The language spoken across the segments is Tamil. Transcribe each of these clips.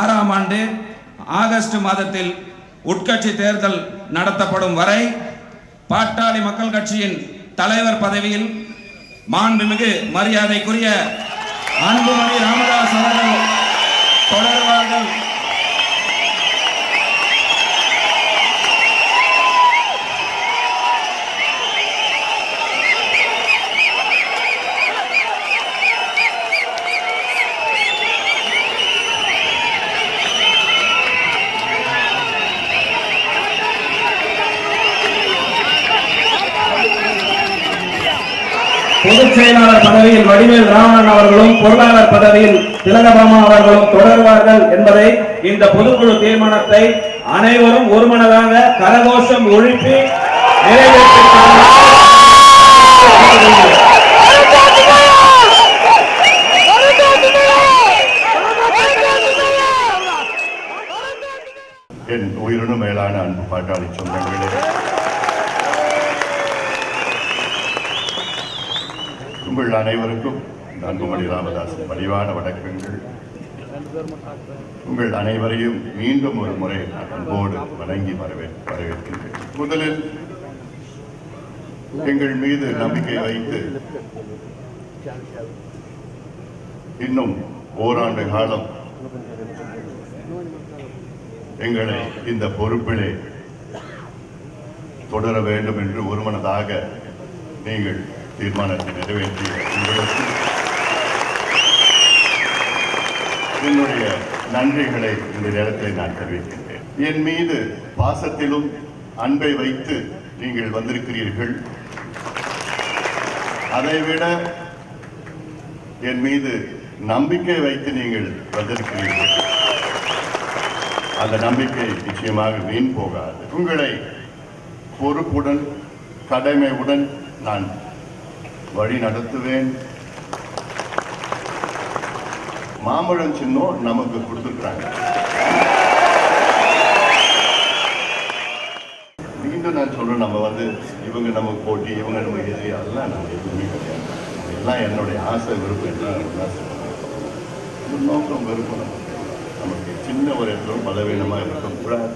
ஆறாம் ஆண்டு ஆகஸ்ட் மாதத்தில் உட்கட்சி தேர்தல் நடத்தப்படும் வரை பாட்டாளி மக்கள் கட்சியின் தலைவர் பதவியில் மாண்புமிகு மரியாதைக்குரிய அன்புமணி ராமதாஸ் அவர்கள் தொடர்வார்கள். பொதுச் செயலாளர் பதவியில் வடிவேல் ராமன் அவர்களும் பொருளாளர் பதவியில் திலகபாமா அவர்களும் தொடர்வார்கள் என்பதை இந்த பொதுக்குழு தீர்மானத்தை அனைவரும் ஒருமனதாக கரகோஷம் ஒழிப்பி நிறைவேற்றிருக்கிறார்கள். என் உயிரினும் மேலான அன்பு பாட்டாளி சொந்தங்களே உங்கள் அனைவருக்கும் இந்த ராமதாசன் ராமதாஸ் பணிவான வணக்கங்கள். உங்கள் அனைவரையும் மீண்டும் ஒரு முறை நான் அன்போடு வணங்கி வரவே வரவேற்கின்றேன். முதலில் எங்கள் மீது நம்பிக்கை வைத்து இன்னும் ஓராண்டு காலம் எங்களை இந்த பொறுப்பிலே தொடர வேண்டும் என்று ஒருமனதாக நீங்கள் தீர்மானத்தை நிறைவேற்றிய உங்களுக்கு என்னுடைய நன்றிகளை இந்த நேரத்தில் நான் தெரிவிக்கின்றேன். என் மீது பாசத்திலும் அன்பை வைத்து நீங்கள் வந்திருக்கிறீர்கள். அதைவிட என் மீது நம்பிக்கை வைத்து நீங்கள் வந்திருக்கிறீர்கள். அந்த நம்பிக்கை நிச்சயமாக வீண் போகாது. உங்களை பொறுப்புடன் கடமையுடன் நான் வழி நடத்துவேன். மாம்பழம் சின்னம் நமக்கு கொடுத்துருக்குறாங்க. மீண்டும் நான் சொல்கிறேன் நம்ம வந்து இவங்க நமக்கு போட்டி இவங்க நம்ம எதிரி அதெல்லாம் நான் எதுவுமே கிடையாது. எல்லாம் என்னுடைய ஆசை விருப்பம் எல்லாம் நான் நோக்கம் விருப்பம் நமக்கு நமக்கு சின்ன ஒரு இடத்துல பலவீனமாக இருக்கக்கூடாது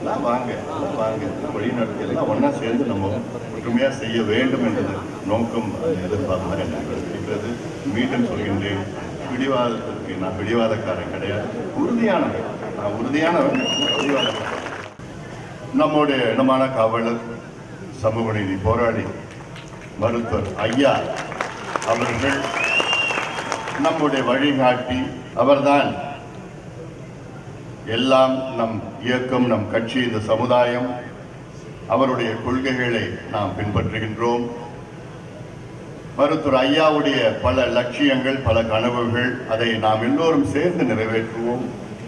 எல்லாம் வாங்க எல்லாம் வாங்க எல்லாம் வழி நடத்தி எல்லாம் ஒன்றா சேர்ந்து நம்ம ஒற்றுமையாக செய்ய வேண்டும் என்றது நோக்கம் அது எதிர்பார்ப்பு எனக்கு இருக்கிறது மீண்டும் சொல்கின்றேன் பிடிவாதத்திற்கு நான் பிடிவாதக்காரன் கிடையாது. உறுதியானவன். நான் உறுதியானவன். பிடிவாதக்காரன். நம்முடைய இனமான காவலர் சமூக நீதி போராளி மருத்துவர் ஐயா அவர்கள் நம்முடைய வழிகாட்டி அவர்தான் எல்லாம் நம் இயக்கம் நம் கட்சி இந்த சமுதாயம் அவருடைய கொள்கைகளை நாம் பின்பற்றுகின்றோம். மருத்துவர் ஐயாவுடைய பல லட்சியங்கள் பல கனவுகள் அதை நாம் எல்லோரும் சேர்ந்து நிறைவேற்றுவோம்.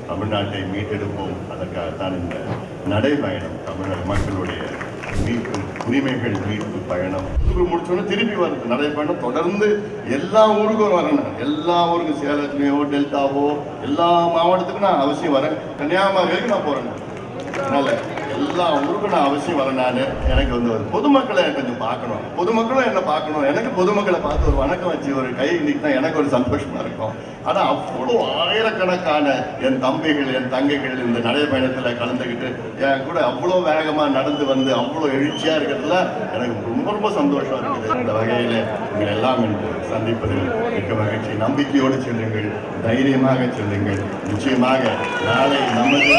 தமிழ்நாட்டை மீட்டெடுப்போம். அதற்காகத்தான் இந்த நடைபயணம் தமிழக மக்களுடைய மீட்பு உரிமைகள் மீட்பு பயணம். ஊருக்கு முடிச்சோன்னு திருப்பி வருது நடைபயணம். தொடர்ந்து எல்லா ஊருக்கும் வரணும். எல்லா ஊருக்கும் சேலத்துலேயோ டெல்டாவோ எல்லா மாவட்டத்துக்கும் நான் அவசியம் வரேன். கன்னியாகுமரி வரைக்கும் நான் போறேன். அதனால எல்லா ஊருக்கும் நான் அவசியம் வரேன் நான். எனக்கு வந்து ஒரு பொதுமக்களை கொஞ்சம் பார்க்கணும். பொதுமக்களும் என்ன பார்க்கணும். எனக்கு பொதுமக்களை பார்த்து ஒரு வணக்கம் வச்சு ஒரு கை நீட்டினா எனக்கு ஒரு சந்தோஷமா இருக்கும். ஆனா அவ்வளோ ஆயிரக்கணக்கான என் தம்பிகள் என் தங்கைகள் இந்த நடைபயணத்துல கலந்துக்கிட்டு என் கூட அவ்வளோ வேகமா நடந்து வந்து அவ்வளோ எழுச்சியா இருக்கிறதுல எனக்கு ரொம்ப ரொம்ப சந்தோஷம் இருக்குது. இந்த வகையில நீங்கள் எல்லாம் சந்திப்பதில் மிக்க மகிழ்ச்சி. நம்பிக்கையோடு செல்லுங்கள். தைரியமாக செல்லுங்கள். நிச்சயமாக நாளை நமது